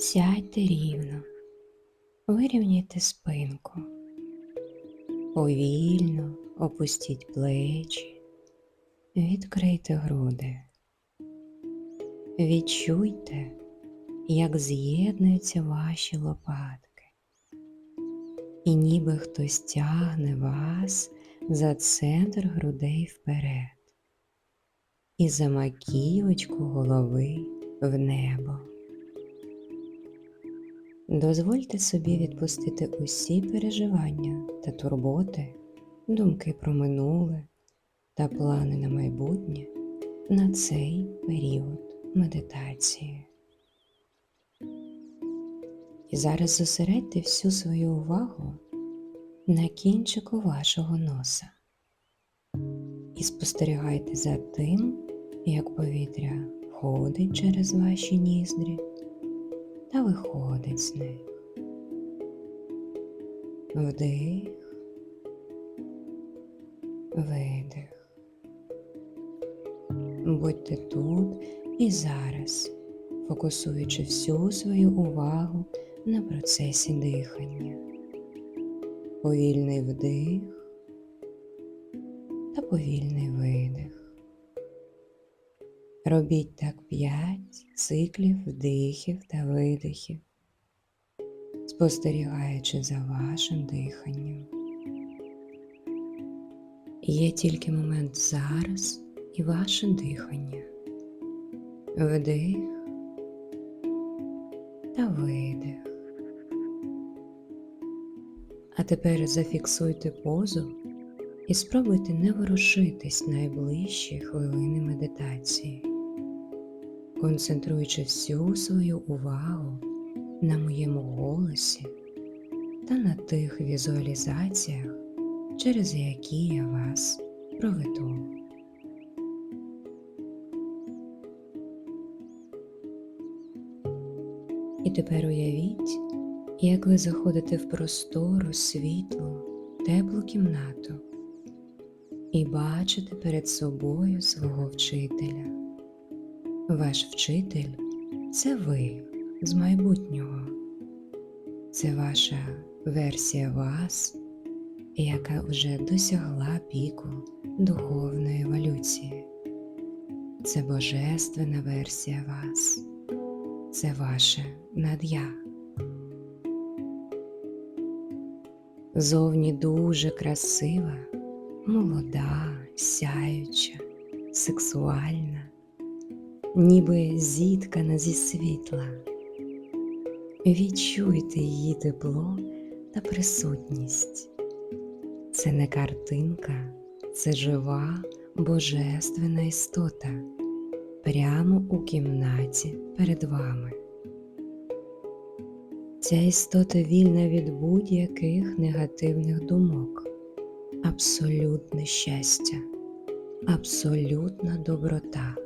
Сядьте рівно, вирівняйте спинку, повільно опустіть плечі, відкрийте груди. Відчуйте, як з'єднуються ваші лопатки, і ніби хтось тягне вас за центр грудей вперед. І за маківочку голови в небо. Дозвольте собі відпустити усі переживання та турботи, думки про минуле та плани на майбутнє на цей період медитації. І зараз зосередьте всю свою увагу на кінчику вашого носа і спостерігайте за тим, як повітря входить через ваші ніздрі та виходить з них. Вдих, видих. Будьте тут і зараз, фокусуючи всю свою увагу на процесі дихання. Повільний вдих та повільний видих. Робіть так 5 циклів вдихів та видихів, спостерігаючи за вашим диханням. Є тільки момент зараз і ваше дихання. Вдих та видих. А тепер зафіксуйте позу і спробуйте не ворушитись найближчі хвилини медитації концентруючи всю свою увагу на моєму голосі та на тих візуалізаціях, через які я вас проведу. І тепер уявіть, як ви заходите в простору, світлу, теплу кімнату і бачите перед собою свого вчителя. Ваш вчитель це ви з майбутнього, це ваша версія вас, яка вже досягла піку духовної еволюції. Це божественна версія вас, це ваше над'я. Зовні дуже красива, молода, сяюча, сексуальна ніби зіткана зі світла. Відчуйте її тепло та присутність. Це не картинка, це жива божественна істота прямо у кімнаті перед вами. Ця істота вільна від будь-яких негативних думок, абсолютне щастя, абсолютна доброта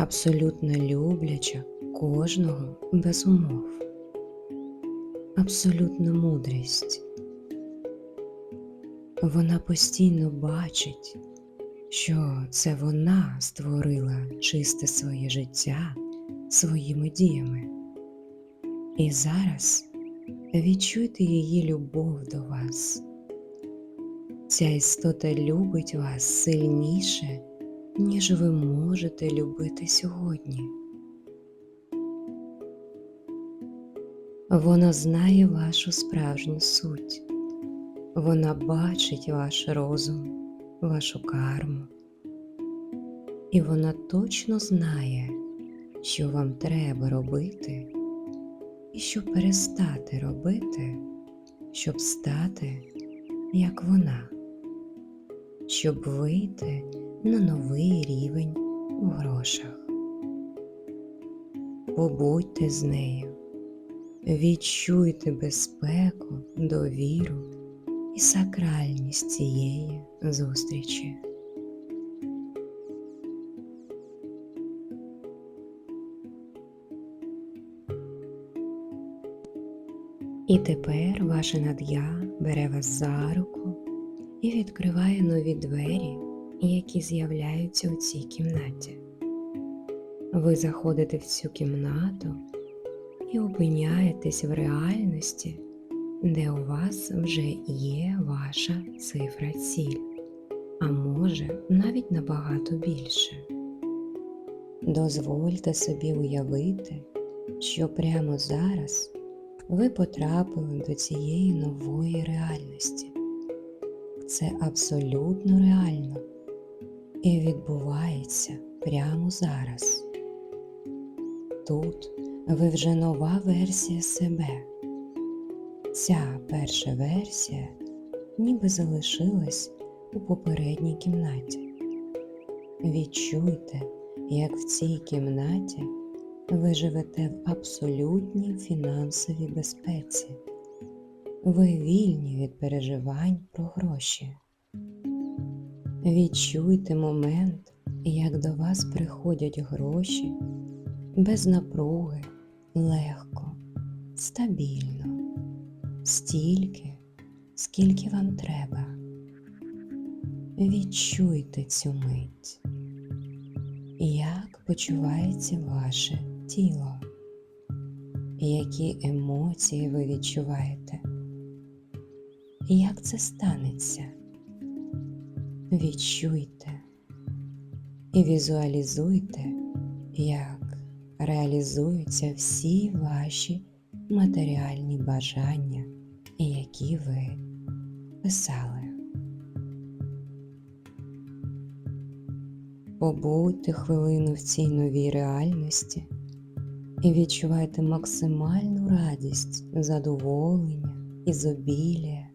абсолютно любляча кожного без умов, абсолютна мудрість. Вона постійно бачить, що це вона створила чисте своє життя своїми діями. І зараз відчуйте її любов до вас. Ця істота любить вас сильніше ніж ви можете любити сьогодні. Вона знає вашу справжню суть, вона бачить ваш розум, вашу карму, і вона точно знає, що вам треба робити і що перестати робити, щоб стати як вона, щоб вийти на новий рівень у грошах. Побудьте з нею, відчуйте безпеку, довіру і сакральність цієї зустрічі. І тепер ваше над'я бере вас за руку і відкриває нові двері які з'являються у цій кімнаті. Ви заходите в цю кімнату і опиняєтесь в реальності, де у вас вже є ваша цифра ціль, а може навіть набагато більше. Дозвольте собі уявити, що прямо зараз ви потрапили до цієї нової реальності. Це абсолютно реально і відбувається прямо зараз. Тут ви вже нова версія себе. Ця перша версія ніби залишилась у попередній кімнаті. Відчуйте, як в цій кімнаті ви живете в абсолютній фінансовій безпеці. Ви вільні від переживань про гроші. Відчуйте момент, як до вас приходять гроші. Без напруги, легко, стабільно, стільки, скільки вам треба. Відчуйте цю мить, як почувається ваше тіло, які емоції ви відчуваєте, як це станеться. Відчуйте і візуалізуйте, як реалізуються всі ваші матеріальні бажання, які ви писали. Побудьте хвилину в цій новій реальності і відчувайте максимальну радість, задоволення, ізобілія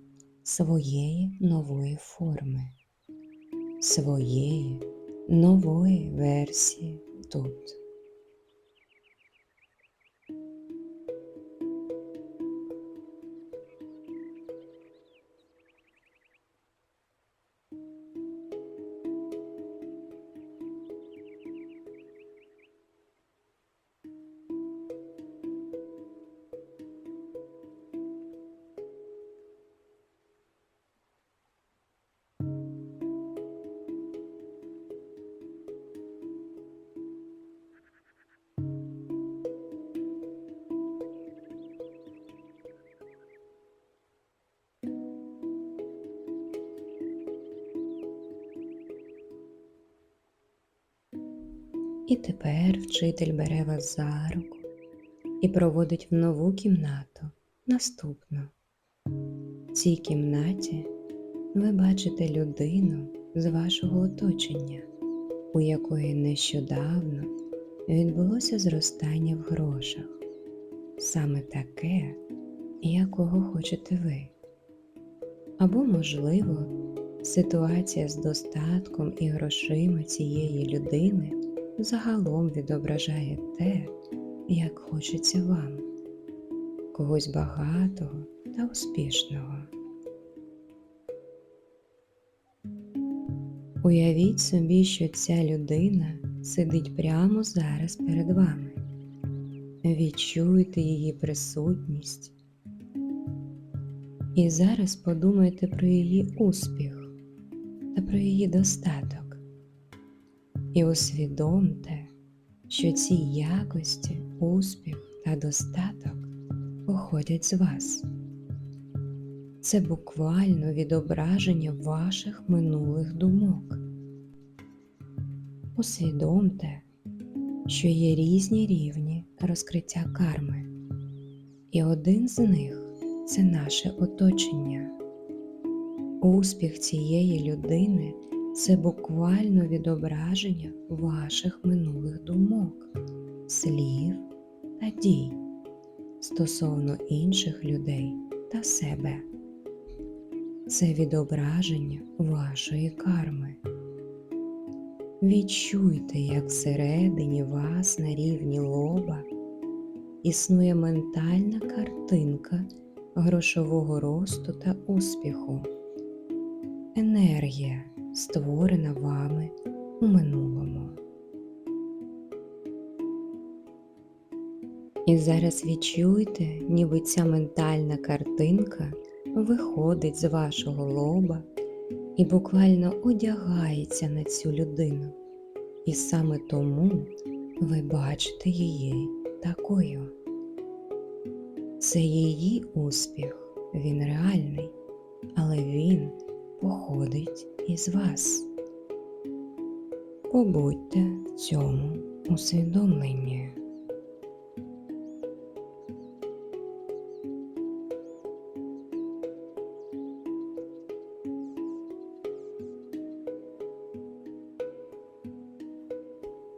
своєї нової форми, своєї нової версії тут. І тепер вчитель бере вас за руку і проводить в нову кімнату, наступну. В цій кімнаті ви бачите людину з вашого оточення, у якої нещодавно відбулося зростання в грошах, саме таке, якого хочете ви. Або, можливо, ситуація з достатком і грошима цієї людини загалом відображає те, як хочеться вам, когось багатого та успішного. Уявіть собі, що ця людина сидить прямо зараз перед вами. Відчуйте її присутність. І зараз подумайте про її успіх та про її достаток. І усвідомте, що ці якості, успіх та достаток походять з вас. Це буквально відображення ваших минулих думок. Усвідомте, що є різні рівні розкриття карми, і один з них це наше оточення. Успіх цієї людини це буквально відображення ваших минулих думок, слів та дій стосовно інших людей та себе. Це відображення вашої карми. Відчуйте, як всередині вас на рівні лоба існує ментальна картинка грошового росту та успіху, енергія, створена вами у минулому. І зараз відчуйте, ніби ця ментальна картинка виходить з вашого лоба і буквально одягається на цю людину. І саме тому ви бачите її такою. Це її успіх, він реальний, але він походить із вас. Побудьте в цьому усвідомленні.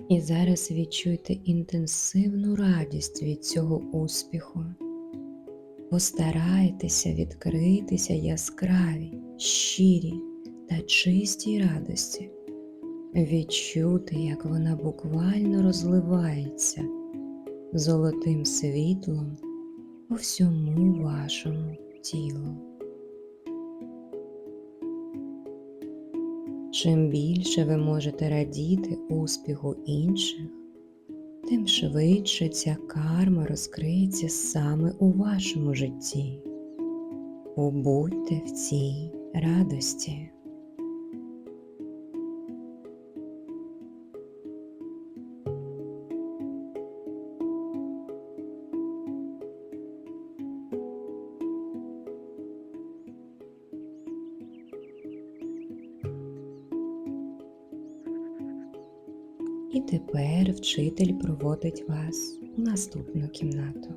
І зараз відчуйте інтенсивну радість від цього успіху. Постарайтеся відкритися яскравій, щирій та чистій радості, відчути, як вона буквально розливається золотим світлом по всьому вашому тілу. Чим більше ви можете радіти успіху інших, тим швидше ця карма розкриється саме у вашому житті. Побудьте в цій радості. Тепер вчитель проводить вас у наступну кімнату.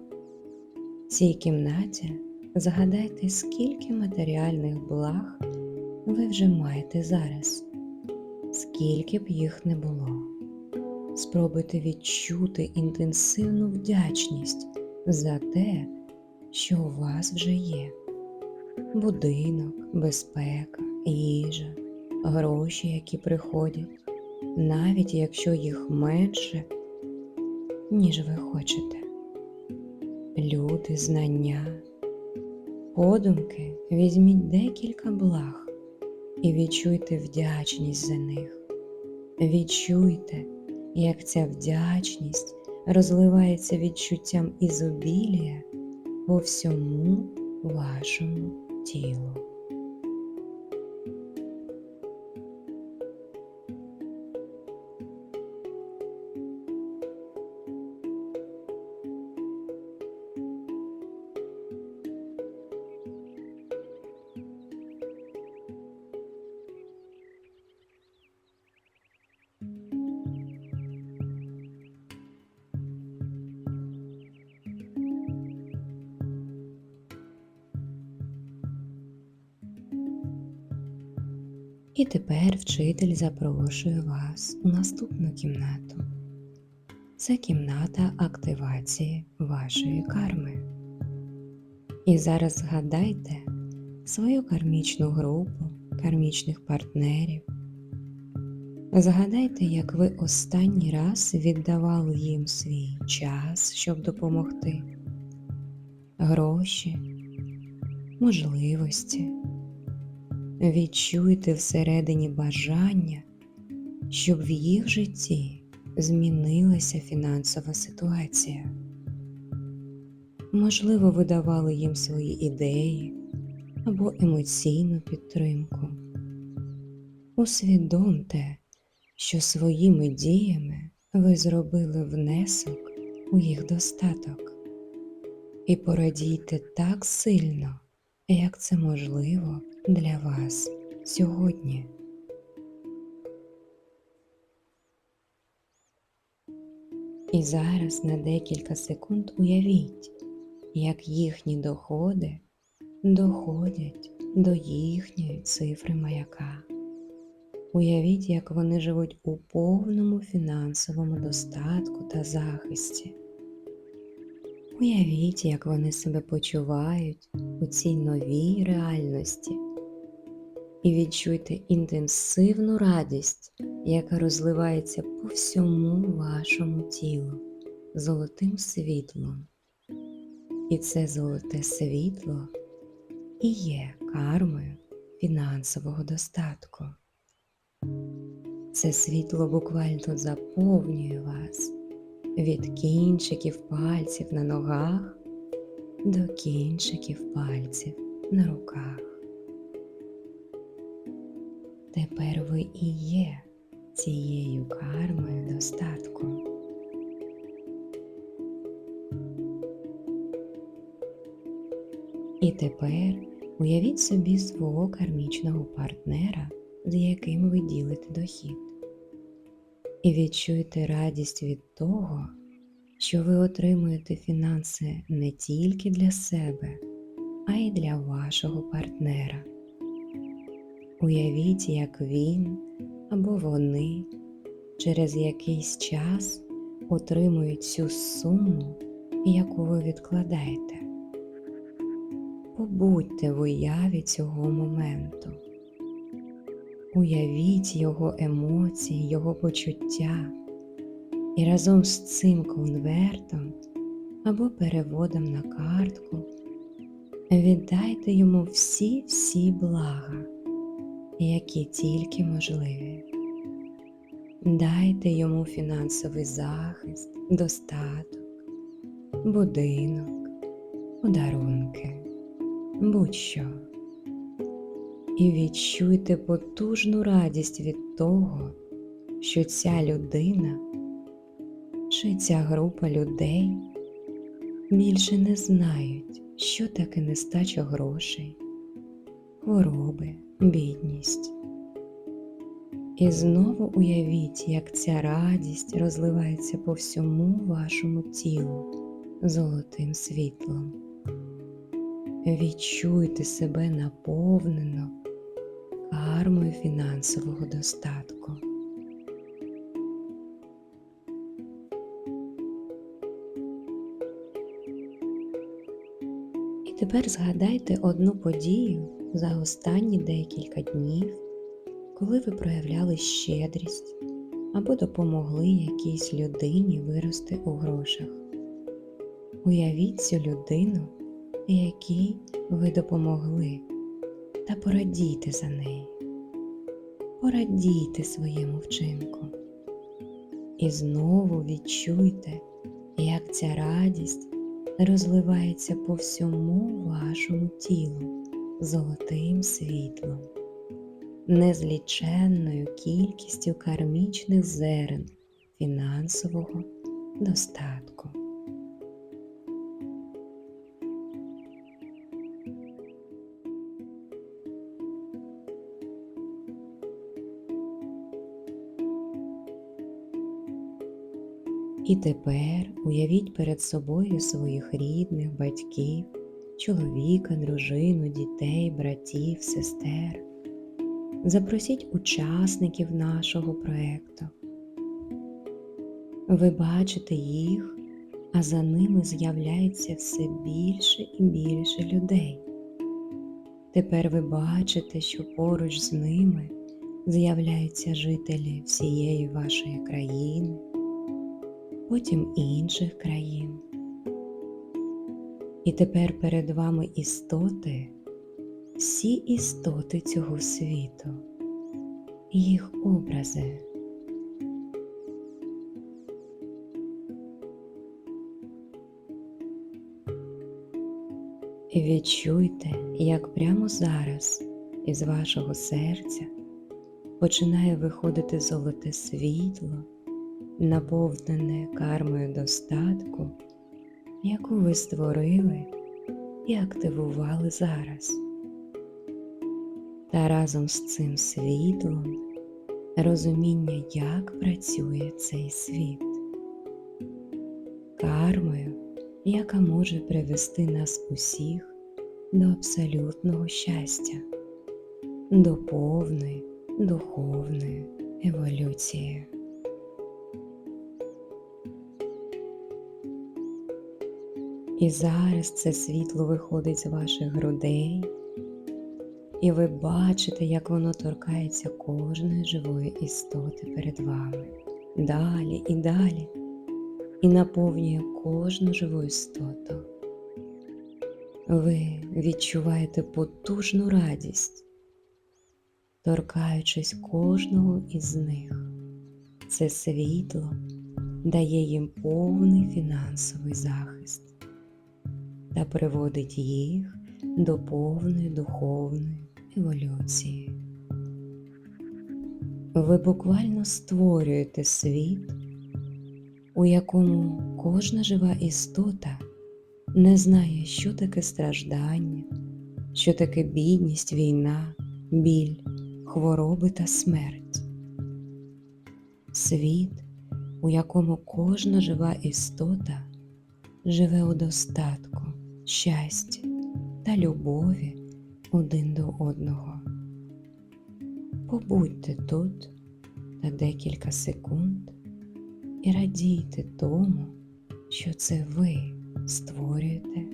В цій кімнаті згадайте, скільки матеріальних благ ви вже маєте зараз, скільки б їх не було. Спробуйте відчути інтенсивну вдячність за те, що у вас вже є: будинок, безпека, їжа, гроші, які приходять навіть якщо їх менше, ніж ви хочете. Люди, знання, подумки візьміть декілька благ і відчуйте вдячність за них. Відчуйте, як ця вдячність розливається відчуттям ізобілія по всьому вашому тілу. І тепер вчитель запрошує вас у наступну кімнату. Це кімната активації вашої карми. І зараз згадайте свою кармічну групу, кармічних партнерів. Згадайте, як ви останній раз віддавали їм свій час, щоб допомогти, гроші, можливості. Відчуйте всередині бажання, щоб в їх житті змінилася фінансова ситуація. Можливо, ви давали їм свої ідеї або емоційну підтримку. Усвідомте, що своїми діями ви зробили внесок у їх достаток і порадійте так сильно, як це можливо для вас сьогодні. І зараз на декілька секунд уявіть, як їхні доходи доходять до їхньої цифри маяка. Уявіть, як вони живуть у повному фінансовому достатку та захисті. Уявіть, як вони себе почувають у цій новій реальності, і відчуйте інтенсивну радість, яка розливається по всьому вашому тілу золотим світлом. І це золоте світло і є кармою фінансового достатку. Це світло буквально заповнює вас від кінчиків пальців на ногах до кінчиків пальців на руках. Тепер ви і є цією кармою достатку. І тепер уявіть собі свого кармічного партнера, з яким ви ділите дохід. І відчуйте радість від того, що ви отримуєте фінанси не тільки для себе, а й для вашого партнера. Уявіть, як він або вони через якийсь час отримують цю суму, яку ви відкладаєте. Побудьте в уяві цього моменту. Уявіть його емоції, його почуття і разом з цим конвертом або переводом на картку віддайте йому всі-всі блага, які тільки можливі. Дайте йому фінансовий захист, достаток, будинок, подарунки, будь-що. І відчуйте потужну радість від того, що ця людина чи ця група людей більше не знають, що таке нестача грошей, хвороби, бідність. І знову уявіть, як ця радість розливається по всьому вашому тілу золотим світлом. Відчуйте себе наповнено кармою фінансового достатку. І тепер згадайте одну подію за останні декілька днів, коли ви проявляли щедрість або допомогли якійсь людині вирости у грошах. Уявіть цю людину, якій ви допомогли, та порадійте за неї. Порадійте своєму вчинку. І знову відчуйте, як ця радість розливається по всьому вашому тілу золотим світлом, незліченною кількістю кармічних зерен фінансового достатку. І тепер уявіть перед собою своїх рідних, батьків, чоловіка, дружину, дітей, братів, сестер. Запросіть учасників нашого проєкту. Ви бачите їх, а за ними з'являється все більше і більше людей. Тепер ви бачите, що поруч з ними з'являються жителі всієї вашої країни потім інших країн. І тепер перед вами істоти, всі істоти цього світу, їх образи. І відчуйте, як прямо зараз із вашого серця починає виходити золоте світло наповнене кармою достатку, яку ви створили і активували зараз. Та разом з цим світлом розуміння, як працює цей світ, кармою, яка може привести нас усіх до абсолютного щастя, до повної духовної еволюції. І зараз це світло виходить з ваших грудей, і ви бачите, як воно торкається кожної живої істоти перед вами. Далі і далі, і наповнює кожну живу істоту. Ви відчуваєте потужну радість, торкаючись кожного із них. Це світло дає їм повний фінансовий захист та приводить їх до повної духовної еволюції. Ви буквально створюєте світ, у якому кожна жива істота не знає, що таке страждання, що таке бідність, війна, біль, хвороби та смерть. Світ, у якому кожна жива істота живе у достатку, щасті та любові один до одного. Побудьте тут на декілька секунд і радійте тому, що це ви створюєте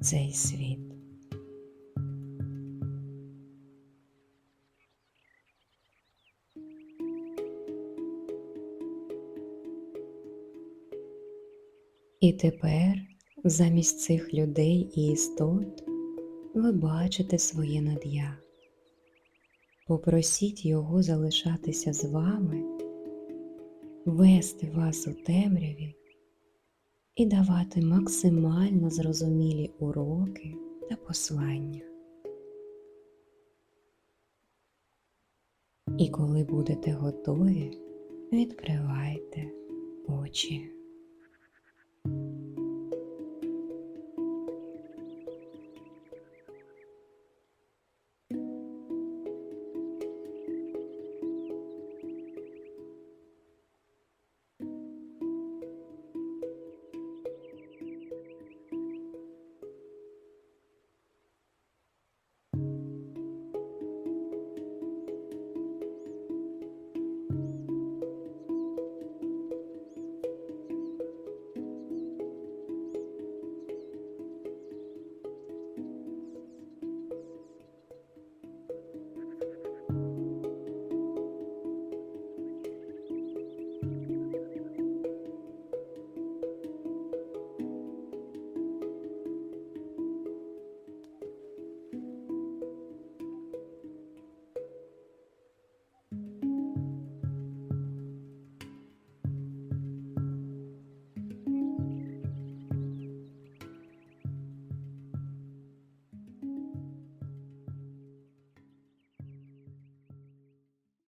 цей світ. І тепер замість цих людей і істот ви бачите своє над'я. Попросіть його залишатися з вами, вести вас у темряві і давати максимально зрозумілі уроки та послання. І коли будете готові, відкривайте очі.